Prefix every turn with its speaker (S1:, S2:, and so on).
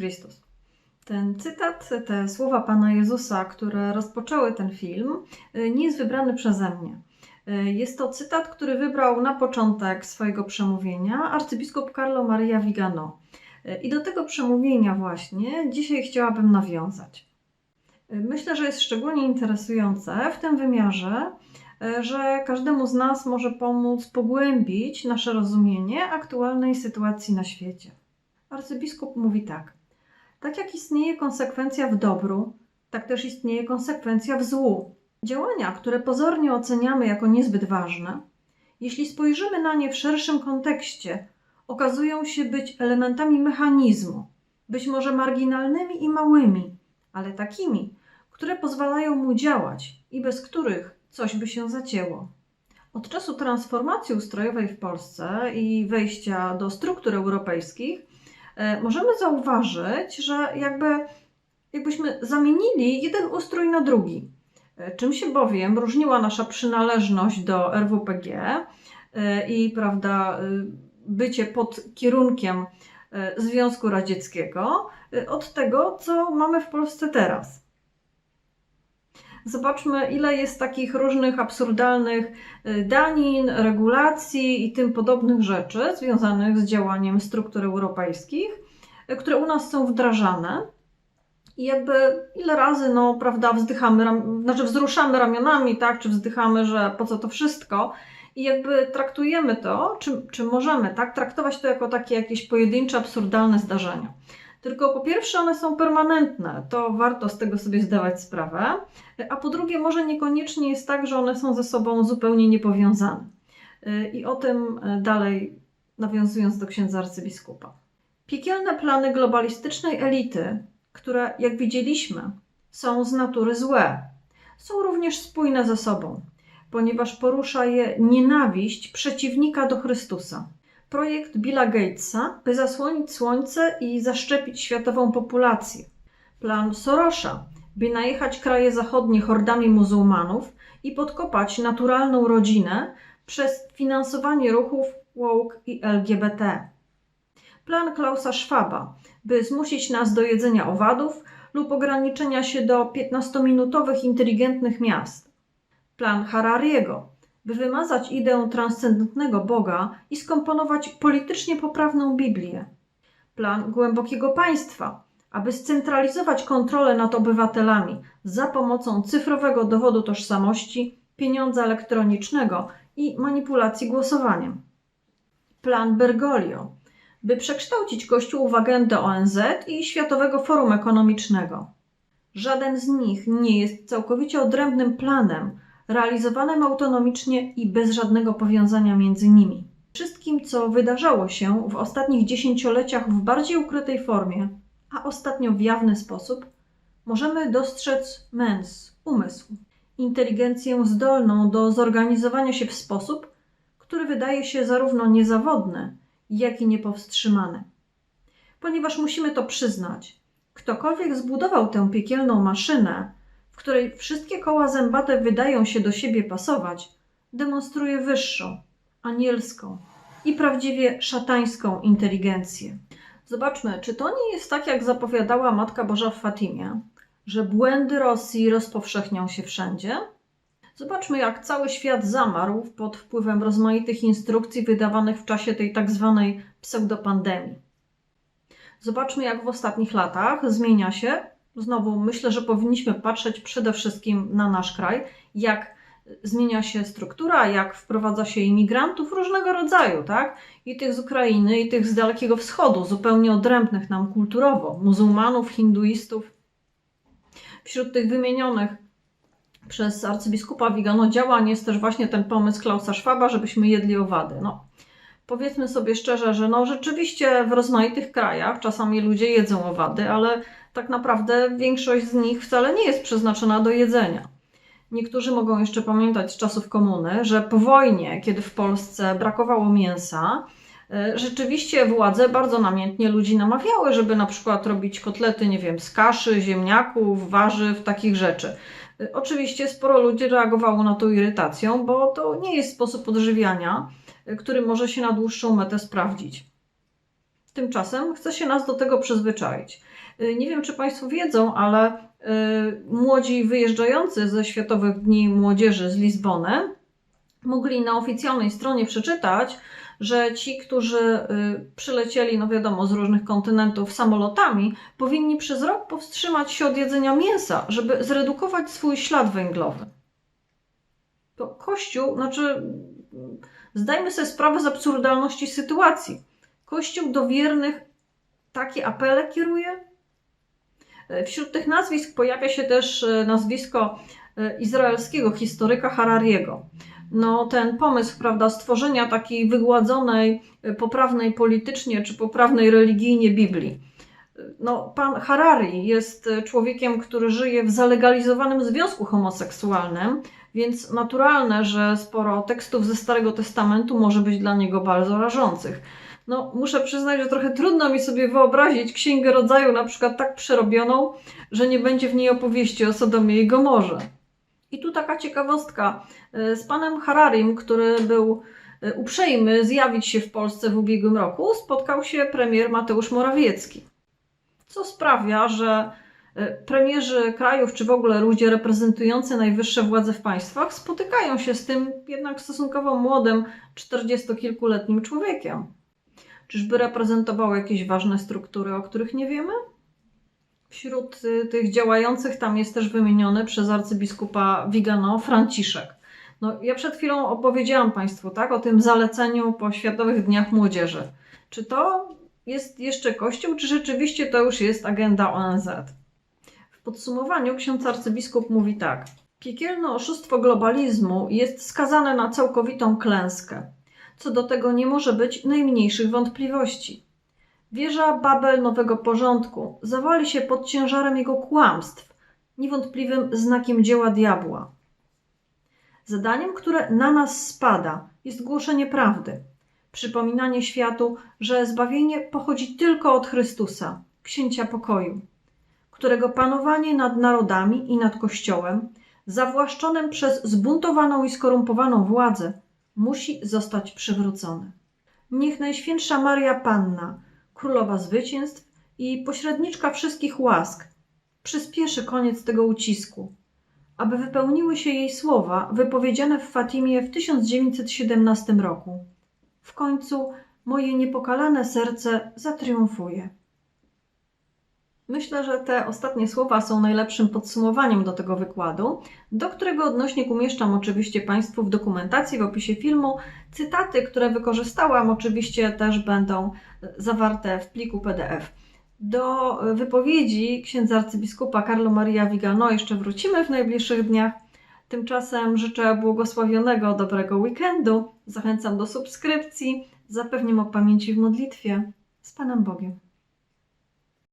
S1: Chrystus. Ten cytat, te słowa Pana Jezusa, które rozpoczęły ten film, y, nie jest wybrany przeze mnie. Y, Jest to cytat, który wybrał na początek swojego przemówienia arcybiskup Carlo Maria Vigano. Y, I do tego przemówienia właśnie dzisiaj chciałabym nawiązać. Myślę, że jest szczególnie interesujące w tym wymiarze, że każdemu z nas może pomóc pogłębić nasze rozumienie aktualnej sytuacji na świecie. Arcybiskup mówi tak. Tak jak istnieje konsekwencja w dobru, tak też istnieje konsekwencja w złu. Działania, które pozornie oceniamy jako niezbyt ważne, jeśli spojrzymy na nie w szerszym kontekście, okazują się być elementami mechanizmu, być może marginalnymi i małymi, ale takimi, które pozwalają mu działać i bez których coś by się zacięło. Od czasu transformacji ustrojowej w Polsce i wejścia do struktur europejskich możemy zauważyć, że jakby, jakbyśmy zamienili jeden ustrój na drugi. E, Czym się bowiem różniła nasza przynależność do RWPG e, i prawda, e, bycie pod kierunkiem e, Związku Radzieckiego e, od tego, co mamy w Polsce teraz. Zobaczmy, ile jest takich różnych absurdalnych y, danin, regulacji i tym podobnych rzeczy związanych z działaniem struktur europejskich, y, które u nas są wdrażane. I jakby ile razy, no prawda, wzdychamy, znaczy wzruszamy ramionami, tak, czy wzdychamy, że po co to wszystko. I jakby traktujemy to, czy, czy możemy tak traktować to jako takie jakieś pojedyncze, absurdalne zdarzenia. Tylko po pierwsze, one są permanentne, to warto z tego sobie zdawać sprawę. A po drugie, może niekoniecznie jest tak, że one są ze sobą zupełnie niepowiązane. Y, I o tym y, dalej nawiązując do księdza arcybiskupa. Piekielne plany globalistycznej elity, które, jak widzieliśmy, są z natury złe, są również spójne ze sobą, ponieważ porusza je nienawiść przeciwnika do Chrystusa. Projekt Billa Gatesa, by zasłonić słońce i zaszczepić światową populację. Plan Sorosza, by najechać kraje zachodnie hordami muzułmanów i podkopać naturalną rodzinę przez finansowanie ruchów woke i LGBT. Plan Klausa Schwaba, by zmusić nas do jedzenia owadów lub ograniczenia się do 15-minutowych inteligentnych miast. Plan Harariego, by wymazać ideę transcendentnego Boga i skomponować politycznie poprawną Biblię. Plan głębokiego państwa, aby scentralizować kontrolę nad obywatelami za pomocą cyfrowego dowodu tożsamości, pieniądza elektronicznego i manipulacji głosowaniem. Plan Bergoglio, by przekształcić Kościół w agendę ONZ i Światowego Forum Ekonomicznego. Żaden z nich nie jest całkowicie odrębnym planem, realizowanym autonomicznie i bez żadnego powiązania między nimi. Wszystkim, co wydarzało się w ostatnich dziesięcioleciach w bardziej ukrytej formie, a ostatnio w jawny sposób, możemy dostrzec mens, umysł, inteligencję zdolną do zorganizowania się w sposób, który wydaje się zarówno niezawodny, jak i niepowstrzymany. Ponieważ musimy to przyznać, ktokolwiek zbudował tę piekielną maszynę, w której wszystkie koła zębate wydają się do siebie pasować, demonstruje wyższą, anielską i prawdziwie szatańską inteligencję. Zobaczmy, czy to nie jest tak, jak zapowiadała Matka Boża w Fatimie, że błędy Rosji rozpowszechnią się wszędzie? Zobaczmy, jak cały świat zamarł pod wpływem rozmaitych instrukcji wydawanych w czasie tej tak zwanej pseudopandemii. Zobaczmy, jak w ostatnich latach zmienia się. Znowu myślę, że powinniśmy patrzeć przede wszystkim na nasz kraj, jak zmienia się struktura, jak wprowadza się imigrantów różnego rodzaju, tak? I tych z Ukrainy, i tych z Dalekiego Wschodu, zupełnie odrębnych nam kulturowo, muzułmanów, hinduistów. Wśród tych wymienionych przez arcybiskupa Vigano działań jest też właśnie ten pomysł Klausa Schwaba, żebyśmy jedli owady. No, powiedzmy sobie szczerze, że no rzeczywiście w rozmaitych krajach czasami ludzie jedzą owady, ale tak naprawdę większość z nich wcale nie jest przeznaczona do jedzenia. Niektórzy mogą jeszcze pamiętać z czasów komuny, że po wojnie, kiedy w Polsce brakowało mięsa, y, rzeczywiście władze bardzo namiętnie ludzi namawiały, żeby na przykład robić kotlety, nie wiem, z kaszy, ziemniaków, warzyw, takich rzeczy. Y, Oczywiście sporo ludzi reagowało na to irytacją, bo to nie jest sposób odżywiania, y, który może się na dłuższą metę sprawdzić. Tymczasem chce się nas do tego przyzwyczaić. Y, Nie wiem, czy Państwo wiedzą, ale y, młodzi wyjeżdżający ze Światowych Dni Młodzieży z Lizbony mogli na oficjalnej stronie przeczytać, że ci, którzy y, przylecieli, no wiadomo, z różnych kontynentów samolotami, powinni przez rok powstrzymać się od jedzenia mięsa, żeby zredukować swój ślad węglowy. To Kościół, znaczy, zdajmy sobie sprawę z absurdalności sytuacji. Kościół do wiernych takie apele kieruje? E, Wśród tych nazwisk pojawia się też e, nazwisko e, izraelskiego historyka Harariego. No, ten pomysł, prawda, stworzenia takiej wygładzonej, poprawnej politycznie czy poprawnej religijnie Biblii. No, pan Harari jest człowiekiem, który żyje w zalegalizowanym związku homoseksualnym, więc naturalne, że sporo tekstów ze Starego Testamentu może być dla niego bardzo rażących. No, muszę przyznać, że trochę trudno mi sobie wyobrazić Księgę Rodzaju na przykład tak przerobioną, że nie będzie w niej opowieści o Sodomie i Gomorze. I tu taka ciekawostka. E, Z panem Hararim, który był e, uprzejmy zjawić się w Polsce w ubiegłym roku, spotkał się premier Mateusz Morawiecki. Co sprawia, że e, premierzy krajów, czy w ogóle ludzie reprezentujący najwyższe władze w państwach spotykają się z tym jednak stosunkowo młodym, czterdziestokilkuletnim człowiekiem. Czyżby reprezentował jakieś ważne struktury, o których nie wiemy? Wśród y, tych działających tam jest też wymieniony przez arcybiskupa Vigano Franciszek. No, ja przed chwilą opowiedziałam Państwu tak, o tym zaleceniu po Światowych Dniach Młodzieży. Czy to jest jeszcze Kościół, czy rzeczywiście to już jest agenda ONZ? W podsumowaniu ksiądz arcybiskup mówi tak. Piekielne oszustwo globalizmu jest skazane na całkowitą klęskę. Co do tego nie może być najmniejszych wątpliwości. Wieża Babel nowego porządku zawali się pod ciężarem jego kłamstw, niewątpliwym znakiem dzieła diabła. Zadaniem, które na nas spada, jest głoszenie prawdy, przypominanie światu, że zbawienie pochodzi tylko od Chrystusa, księcia pokoju, którego panowanie nad narodami i nad Kościołem, zawłaszczonym przez zbuntowaną i skorumpowaną władzę, musi zostać przywrócone. Niech Najświętsza Maria Panna, Królowa Zwycięstw i pośredniczka wszystkich łask, przyspieszy koniec tego ucisku, aby wypełniły się jej słowa wypowiedziane w Fatimie w 1917 roku. W końcu moje niepokalane serce zatriumfuje. Myślę, że te ostatnie słowa są najlepszym podsumowaniem do tego wykładu, do którego odnośnik umieszczam oczywiście Państwu w dokumentacji, w opisie filmu. Cytaty, które wykorzystałam, oczywiście też będą zawarte w pliku PDF. Do wypowiedzi księdza arcybiskupa Carlo Maria Vigano jeszcze wrócimy w najbliższych dniach. Tymczasem życzę błogosławionego, dobrego weekendu. Zachęcam do subskrypcji. Zapewniam o pamięci w modlitwie. Z Panem Bogiem.